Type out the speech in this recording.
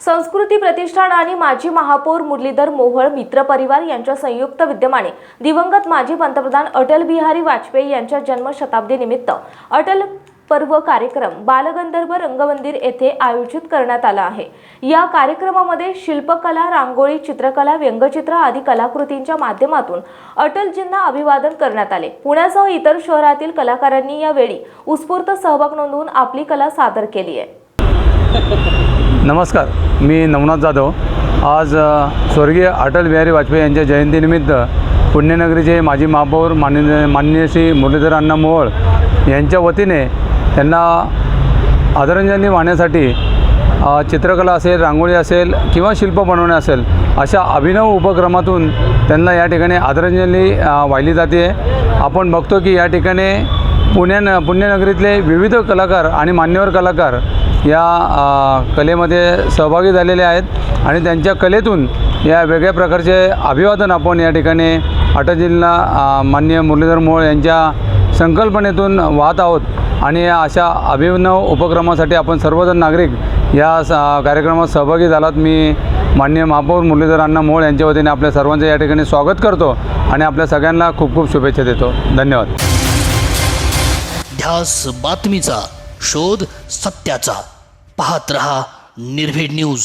संस्कृती प्रतिष्ठान आणि माजी महापौर मुरलीधर मोहोळ मित्र परिवार यांच्या संयुक्त विद्यमाने दिवंगत माजी पंतप्रधान अटल बिहारी वाजपेयी यांच्या जन्मशताब्दी निमित्त अटल पर्व कार्यक्रम बालगंधर्व रंगमंदिर येथे आयोजित करण्यात आला आहे. या कार्यक्रमामध्ये शिल्पकला रांगोळी चित्रकला व्यंगचित्र आदी कलाकृतींच्या माध्यमातून अटलजींना अभिवादन करण्यात आले. पुण्यासह इतर शहरातील कलाकारांनी यावेळी उत्स्फूर्त सहभाग नोंदवून आपली कला सादर केली आहे. नमस्कार मी नवनाथ जाधव. आज स्वर्गीय अटल बिहारी वाजपेयी यांच्या जयंतीनिमित्त पुण्यनगरीचे माजी महापौर मान्य माननीय श्री मुरलीधर अण्णा मोहोळ यांच्या वतीने त्यांना आदरांजली वाहण्यासाठी चित्रकला असेल रांगोळी असेल किंवा शिल्प बनवणे असेल अशा अभिनव उपक्रमातून त्यांना या ठिकाणी आदरांजली वाहिली जाते. आपण बघतो की या ठिकाणी पुण्यान पुण्यनगरीतले विविध कलाकार आणि मान्यवर कलाकार या कलेमध्ये सहभागी झालेले आहेत आणि त्यांच्या कलेतून या वेगळ्या प्रकारचे अभिवादन आपण या ठिकाणी अटलजींना मान्य माननीय मुरलीधर मोळ यांच्या संकल्पनेतून वाहत आहोत. आणि या अशा अभिनव उपक्रमासाठी आपण सर्वजण नागरिक या स कार्यक्रमात सहभागी झालात. मी माननीय महापौर मुरलीधर अण्णा मोळ यांच्या वतीने आपल्या सर्वांचं या ठिकाणी स्वागत करतो आणि आपल्या सगळ्यांना खूप खूप शुभेच्छा देतो. धन्यवाद. ध्यास बातमीचा शोध सत्याचा. पाहत रहा निर्भीड न्यूज.